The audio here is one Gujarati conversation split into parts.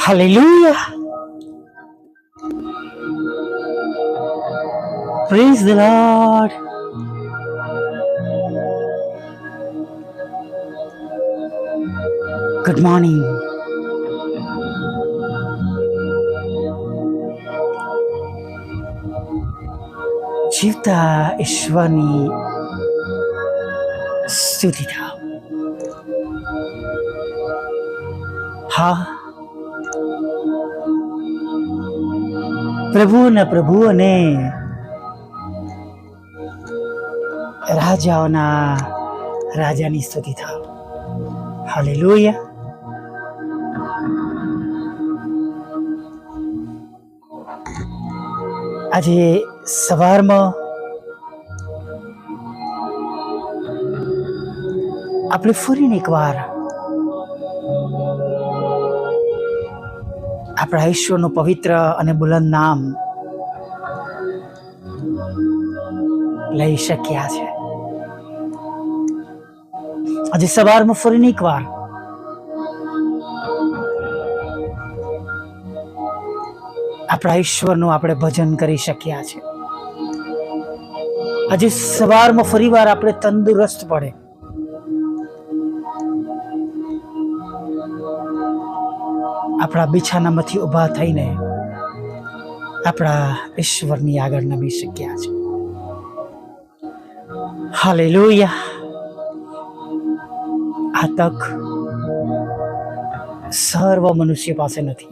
Hallelujah. Praise the Lord. Good morning. જીવતા ઈશ્વરની સ્તુતિ થાવ હા પ્રભુના પ્રભુ અને રાજાઓના રાજાની સ્તુતિ થાવ. હાલે લોહિયા આજે સવારમાં આપણે ફરીને એકવાર આપણા ઈશ્વરનું પવિત્ર અને બુલંદ નામ લઈ શક્યા છે. આજે સવારમાં ફરીને એકવાર આપણા ઈશ્વરનું આપણે ભજન કરી શક્યા છે. આજે સવારમાં ફરીવાર આપણે તંદુરસ્ત પડે. આપણા બિછાનામાંથી ઊભા થઈને આપણા ઈશ્વરની આગળ નમી શક્યા છે. હાલેલુયા. આ તક સર્વ મનુષ્ય પાસે નથી.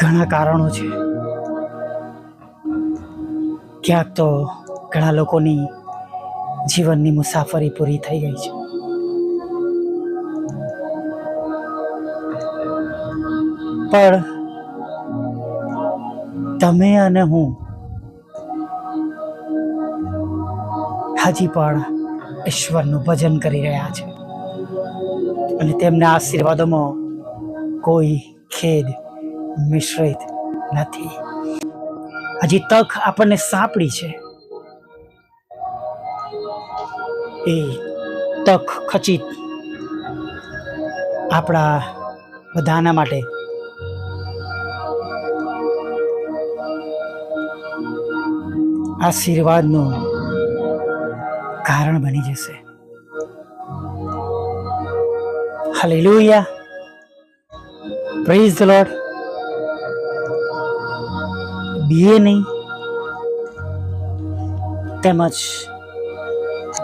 ઘણા કારણો છે. ક્યાંક તો ઘણા લોકોની જીવનની મુસાફરી પૂરી થઈ ગઈ છે. પણ તમે અને હું હજી પણ ઈશ્વરનું ભજન કરી રહ્યા છે. અને તેમના આશીર્વાદોમાં કોઈ ખેદ મિશ્રિત નથી. હજી તક આપણને સાંપડી છે. એ તક ખચિત આપણા બધાના માટે આશીર્વાદનું કારણ બની જશે. હાલેલુયા પ્રેઝ ધ લોર્ડ બીએ નહીં. તેમજ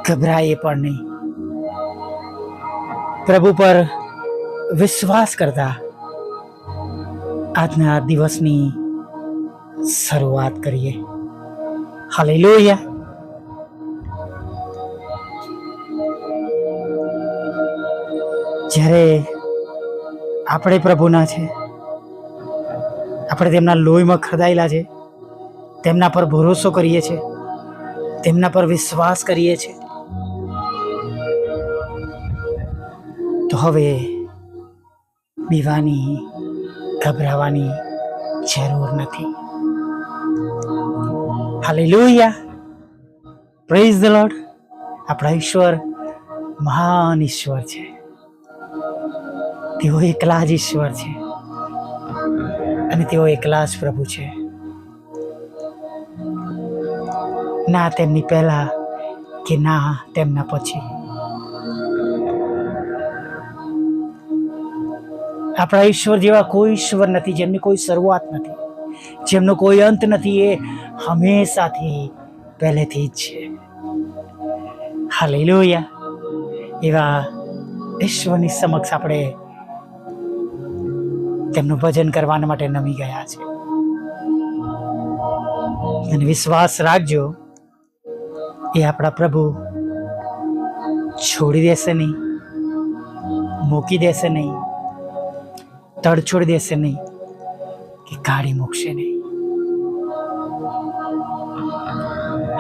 ગભરાઈએ પણ નહીં. પ્રભુ પર વિશ્વાસ કરતા આજના દિવસની શરૂઆત કરીએ. હાલેલુયા જ્યારે આપણે પ્રભુના છે, આપણે તેમના લોહીમાં ખરદાયેલા છે, તેમના પર ભરોસો કરીએ છીએ, તેમના પર વિશ્વાસ કરીએ છીએ, તો હવે બીવાની, ગભરાવાની જરૂર નથી. હાલેલુયા પ્રેઝ ધ લોર્ડ આપણા ઈશ્વર મહાન ઈશ્વર છે. તેઓ એકલા જ ઈશ્વર છે. અને તેઓ એકલા જ પ્રભુ છે. ના તેમની પહેલા કે ના તેમના પછી. આપણા ઈશ્વર જેવા કોઈ ઈશ્વર નથી, જેમની કોઈ શરૂઆત નથી. જેમનો કોઈ અંત નથી, એ હંમેશાથી પહેલેથી જ છે. હાલેલુયા. એવા ઈશ્વરની સમક્ષ આપણે તેમનું ભજન કરવાના માટે નમી ગયા છે. અને વિશ્વાસ રાખજો, એ આપણા પ્રભુ છોડી દેશે નહીં, મૂકી દેશે નહીં તડછોડી દેશે નહીં. કે કાઢી મૂકશે નહીં.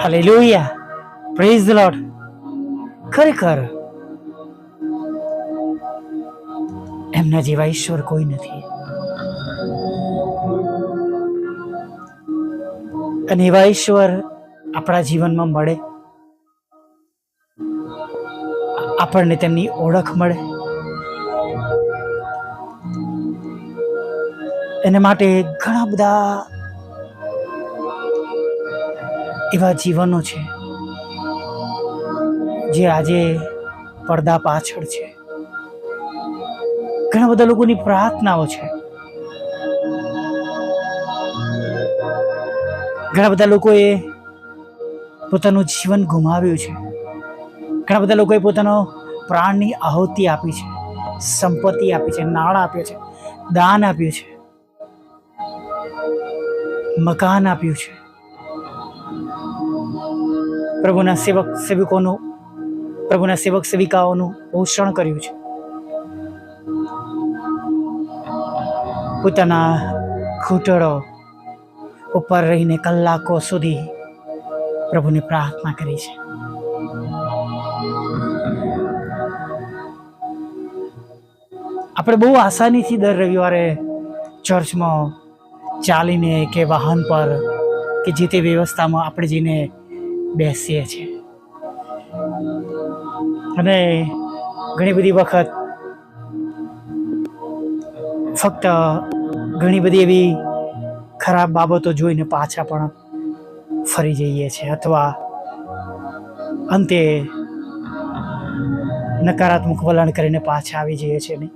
હાલે લોહિયા પ્રેઝ લોર્ડ ખરેખર, એમના જેવા ઈશ્વર કોઈ નથી. અને એવા ઈશ્વર આપણા જીવનમાં મળે. આપણને તેમની ઓળખ મળે. એના માટે ઘણા બધા એવા જીવનો છે, જે આજે પડદા પાછળ છે. ઘણા બધા લોકોની પ્રાર્થનાઓ છે. ઘણા બધા લોકોએ પોતાનું જીવન ગુમાવ્યું છે. ઘણા બધા લોકોએ પોતાનો પ્રાણની આહુતિ આપી છે, સંપત્તિ આપી છે, નાણાં આપ્યું છે, દાન આપ્યું છે. મકાન આપ્યું છે. પ્રભુના સેવક સેવકોનું, પ્રભુના સેવક સેવિકાઓનું પોષણ કર્યું છે. પોતાના ઘૂંટડો ઉપર રહીને કલાકો સુધી પ્રભુની પ્રાર્થના કરી છે. આપણે બહુ આસાનીથી દર રવિવારે ચર્ચમાં ચાલીને કે વાહન પર કે જે તે વ્યવસ્થામાં આપણે જઈને બેસીએ છીએ. અને ઘણી બધી વખત ફક્ત ઘણી બધી એવી ખરાબ બાબતો જોઈને પાછા પણ ફરી જઈએ છીએ અથવા અંતે નકારાત્મક વલણ કરીને પાછા આવી જઈએ છીએ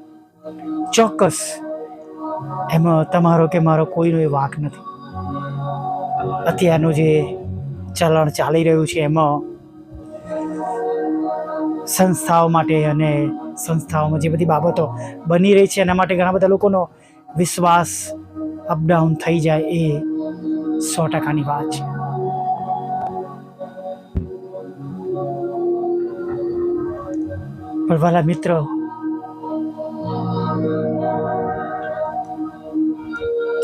ચોક્કસ એમાં તમારો કે મારો કોઈનો એ વાંક નથી. અત્યારનું જે ચલણ ચાલી રહ્યું છે, એમાં સંસ્થાઓ માટે અને સંસ્થાઓમાં જે બધી બાબતો બની રહી છે, એના માટે ઘણા બધા લોકોનો વિશ્વાસ અપડાઉન થઈ જાય એ સો ટકાની વાત છે. પણ વાલા મિત્રો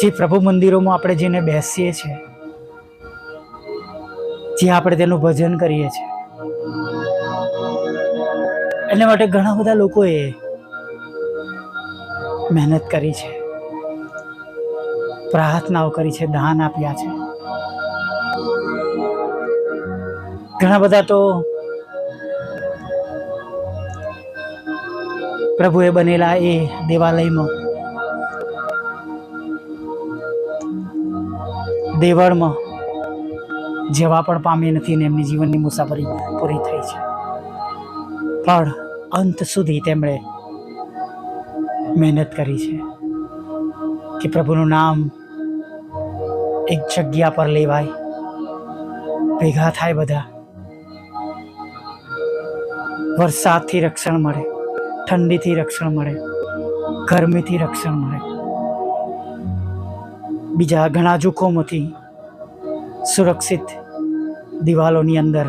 જે પ્રભુ મંદિરોમાં આપણે જેને બેસીએ છીએ જે આપણે તેનું ભજન કરીએ છીએ. એના માટે ઘણા બધા લોકોએ મહેનત કરી છે, પ્રાર્થનાઓ કરી છે, દાન આપ્યા છે. ઘણા બધા તો પ્રભુએ બનેલા એ દેવાલયમાં દેવળમાં જવા પણ પામી નથી અને એમની જીવનની મુસાફરી પૂરી થઈ છે. પણ અંત સુધી તેમણે મહેનત કરી છે કે પ્રભુનું નામ એક જગ્યા પર લેવાય. ભેગા થાય બધા. વરસાદથી રક્ષણ મળે, ઠંડીથી રક્ષણ મળે, ગરમીથી રક્ષણ મળે. બીજા ઘણા જોખમોથી સુરક્ષિત દિવાલોની અંદર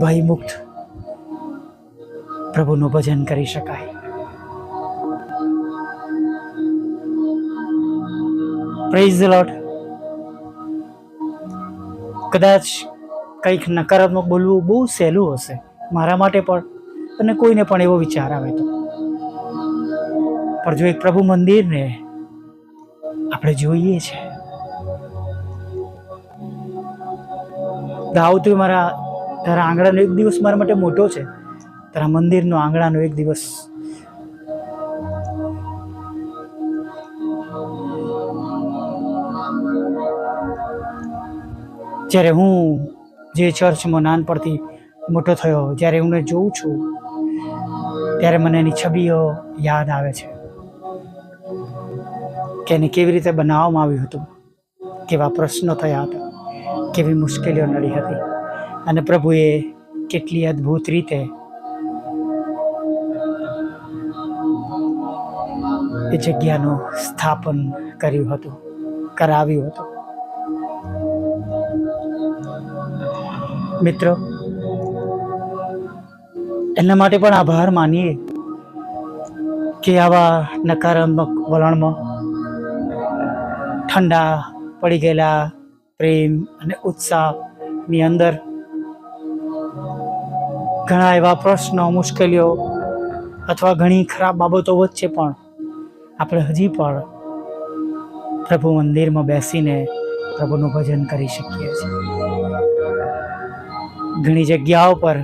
ભયમુક્ત પ્રભુનું ભજન કરી શકાય. પ્રેઝ લોટ કદાચ કંઈક નકારાત્મક બોલવું બહુ સહેલું હશે મારા માટે પણ, અને કોઈને પણ એવો વિચાર આવે તો. પણ જો એક પ્રભુ મંદિરને આપણે જોઈએ છે. દાઉદ મારા, તારા આંગણાનો એક દિવસ મારા માટે મોટો છે. તારા મંદિરનો આંગણાનો એક દિવસ. જ્યારે હું જે ચર્ચમાં નાનપણથી મોટો થયો, જ્યારે હું જોઉં છું, ત્યારે મને એની છબીઓ યાદ આવે છે. કે એને કેવી રીતે બનાવવામાં આવ્યું હતું? કેવા પ્રશ્નો થયા હતા? કેવી મુશ્કેલીઓ નડી હતી? અને પ્રભુએ કેટલી અદ્ભુત રીતે એ જગ્યાનું સ્થાપન કર્યું હતું, કરાવ્યું હતું. મિત્રો, એના માટે પણ આભાર માનીએ કે આવા નકારાત્મક વલણમાં ઠંડા પડી ગયેલા, પ્રેમ અને ઉત્સાહની અંદર ઘણા એવા પ્રશ્નો, મુશ્કેલીઓ અથવા ઘણી ખરાબ બાબતો વચ્ચે પણ આપણે હજી પણ પ્રભુ મંદિરમાં બેસીને પ્રભુનું ભજન કરી શકીએ છીએ. ઘણી જગ્યાઓ પર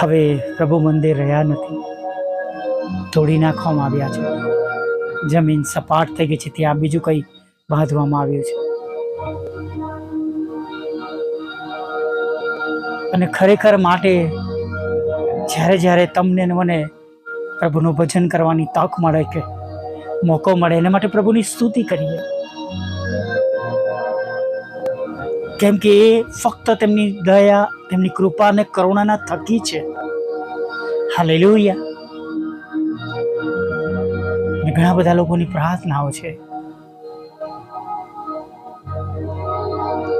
હવે પ્રભુ મંદિર રહ્યા નથી. તોડી નાખવામાં આવ્યા છે. જમીન સપાટ થઈ ગઈ છે, ત્યાં બીજું કંઈ બાંધવામાં આવ્યું છે. અને ખરેખર માટે જ્યારે જ્યારે તમને મને પ્રભુનું ભજન કરવાની તક મળે કે મોકો મળે, એના માટે પ્રભુની સ્તુતિ કરીએ. કેમ કે એ ફક્ત તેમની દયા, તેમની કૃપા અને કરુણાના થકી છે. હા હાલેલુયા. ઘણા બધા લોકોની પ્રાર્થનાઓ છે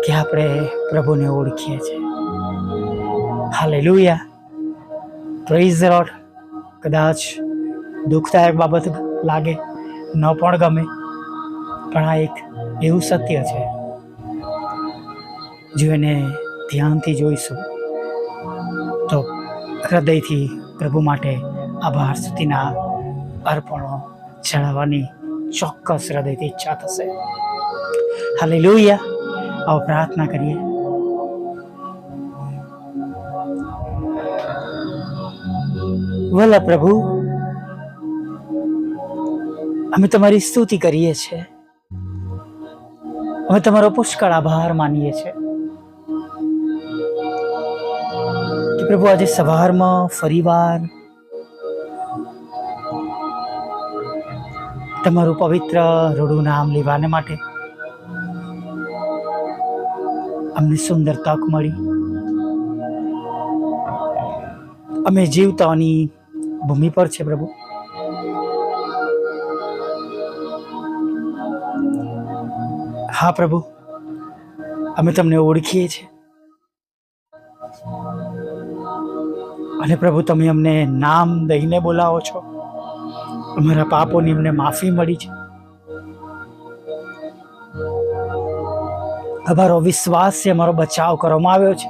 કે આપણે પ્રભુને ઓળખીએ છીએ. હાલેલુયા. પ્રેઝ લોર્ડ કદાચ દુઃખદાયક બાબત લાગે, ન પણ ગમે, પણ આ એક એવું સત્ય છે જો એને ધ્યાનથી જોઈશું, તો હૃદયથી પ્રભુ માટે આભાર, સુધીના અર્પણો ચડાવવાની ચોક્કસ હૃદયથી ઈચ્છા થશે. હાલે લોહિયા આવો પ્રાર્થના કરીએ. વલા પ્રભુ અમે તમારી સ્તુતિ કરીએ છીએ. અમે તમારો પુષ્કળ આભાર માનીએ છીએ. પ્રભુ આજે સવારમાં ફરીવાર તમારું પવિત્ર રૂડું નામ લેવાને માટે અમને સુંદર તક મળી. અમે જીવતાની ભૂમિ પર છે પ્રભુ. હા પ્રભુ, અમે તમને ઓળખીએ છીએ. અને પ્રભુ, તમે અમને નામ દઈને બોલાવો છો. અમારા પાપોની અમને માફી મળી છે. અમારો વિશ્વાસ છે, અમારો બચાવ કરવામાં આવ્યો છે.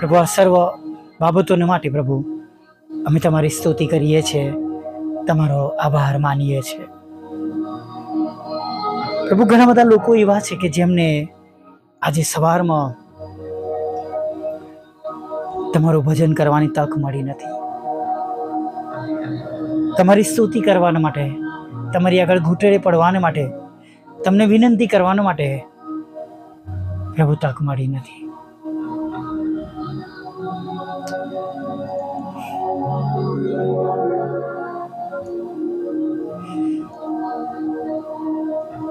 પ્રભુ, આ સર્વ બાબતોને માટે પ્રભુ, અમે તમારી સ્તુતિ કરીએ છીએ, તમારો આભાર માનીએ છીએ. પ્રભુ, ઘણા બધા લોકો એવા છે કે જેમને આજે સવારમાં તમારું ભજન કરવાની તક મળી નથી. તમારી સ્તુતિ કરવાના માટે, તમારી આગળ ઘૂંટડે પડવાને માટે, તમને વિનંતી કરવાના માટે પ્રભુ તક મળી નથી.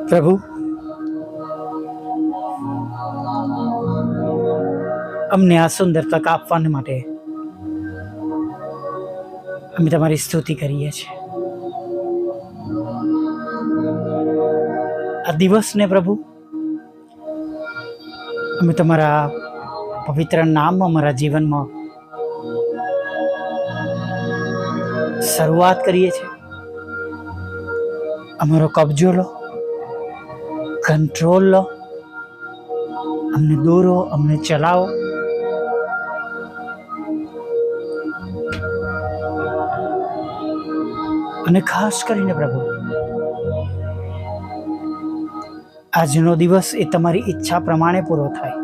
પ્રભુ, અમને આ સુંદર તક આપવાને માટે અમે તમારી સ્તુતિ કરીએ છીએ. આ દિવસને પ્રભુ, અમે તમારા પવિત્ર નામ અમારા જીવનમાં શરૂઆત કરીએ છીએ. અમારો કબજો લો કંટ્રોલ લો, અમને દોરો, અમને ચલાવો. અને ખાસ કરીને પ્રભુ, આજનો દિવસ એ તમારી ઈચ્છા પ્રમાણે પૂરો થાય.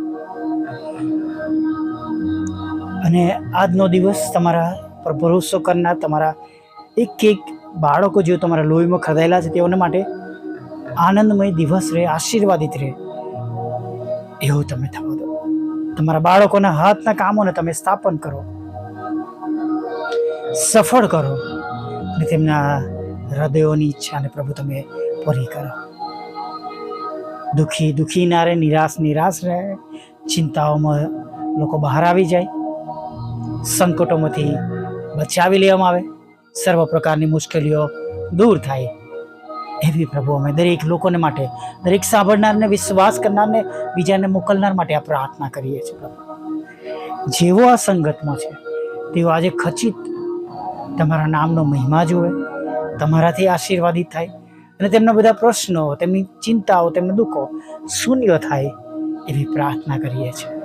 અને આજનો દિવસ તમારા પર ભરોસો કરનાર તમારા એક એક બાળકો જેઓ તમારા લોહીમાં ખરદાયેલા છે, તેઓને માટે આનંદમય દિવસ રહે, આશીર્વાદિત રહે. એવું તમે થવા દો. તમારા બાળકોના હાથના કામોને તમે સ્થાપન કરો. સફળ કરો. અને તેમના હૃદયોની ઈચ્છાને પ્રભુ તમે પૂરી કરો. દુઃખી દુઃખી ના રહે, નિરાશ નિરાશ રહે. ચિંતાઓમાં લોકો બહાર આવી જાય. સંકટોમાંથી બચાવી લેવામાં આવે. સર્વ પ્રકારની મુશ્કેલીઓ દૂર થાય. એવી પ્રભુ અમે દરેક લોકોને માટે, દરેક સાંભળનારને, વિશ્વાસ કરનારને, બીજાને મોકલનાર માટે આ પ્રાર્થના કરીએ છીએ પ્રભુ. જેવો આ સંગતમાં છે તેઓ આજે ખચિત તમારા નામનો મહિમા જુએ, તમારાથી આશીર્વાદિત થાય અને તેમના બધા પ્રશ્નો, તેમની ચિંતાઓ, તેમના દુઃખો શૂન્ય થાય એવી પ્રાર્થના કરીએ છીએ.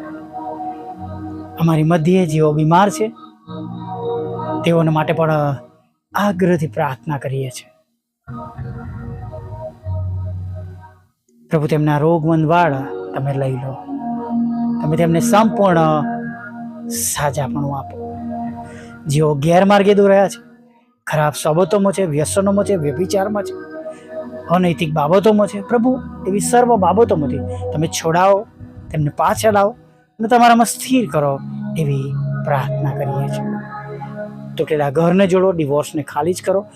અમારી મધ્યે જેઓ બીમાર છે, તેઓને માટે પણ આગ્રહથી પ્રાર્થના કરીએ છીએ. પ્રભુ, તેમના રોગમંદ વાળ તમે લઈ લો. તમે તેમને સંપૂર્ણ સાજાપણું આપો. જેઓ ગેરમાર્ગે દોરાયા છે, ખરાબ બાબતોમાં છે, વ્યસનોમાં છે, વ્યભિચારમાં છે, અનૈતિક બાબતોમાં છે. પ્રભુ, એવી સર્વ બાબતોમાંથી તમે છોડાવો, તેમને પાછા લાવો અને તમારામાં સ્થિર કરો એવી પ્રાર્થના કરીએ છીએ. તૂટેલા ઘરને જોડો, ડિવોર્સને ખાલી જ કરો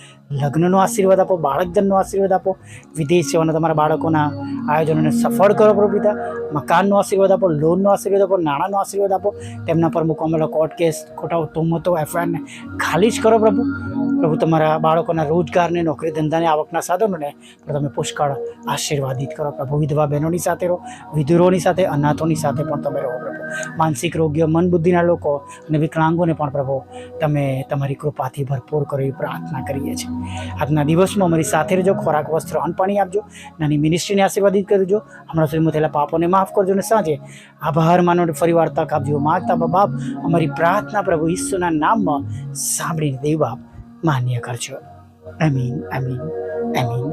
લગ્નનો આશીર્વાદ આપો બાળકધનનો આશીર્વાદ આપો, વિદેશ સેવાના તમારા બાળકોના આયોજનોને સફળ કરો પ્રભુ પિતા. મકાનનો આશીર્વાદ આપો, લોનનો આશીર્વાદ આપો, નાણાંનો આશીર્વાદ આપો. તેમના પર મૂકવામાં કોર્ટ કેસ ખોટા તોમતો એફઆઈઆરને ખાલી જ કરો પ્રભુ. પ્રભુ તમારા બાળકોના રોજગારને નોકરી ધંધાને આવકના સાધનોને તમે પુષ્કળ આશીર્વાદિત કરો પ્રભુ. વિધવા બહેનોની સાથે રહો, વિધુરોની સાથે, અનાથોની સાથે પણ તમે રહો પ્રભુ. માનસિક રોગ્ય મન બુદ્ધિના લોકો અને વિકલાંગોને પણ પ્રભુ, તમે તમારી કૃપાથી ભરપૂર કરો પ્રાર્થના કરીએ છીએ. આજના દિવસમાં અમારી સાથે રહેજો, ખોરાક, વસ્ત્ર, અન્ન, પાણી આપજો, નાની મિનિસ્ટ્રીને આશીર્વાદિત કરજો હમણાં સુધી થયેલા પાપોને માફ કરજો અને સાંજે આભાર માનો ફરીવાર તક આપજો. માગતા બાપ, અમારી પ્રાર્થના પ્રભુ ઈસુના નામમાં સાંભળીને દેવ બાપ માન્ય કરજો. આમીન આમીન આમીન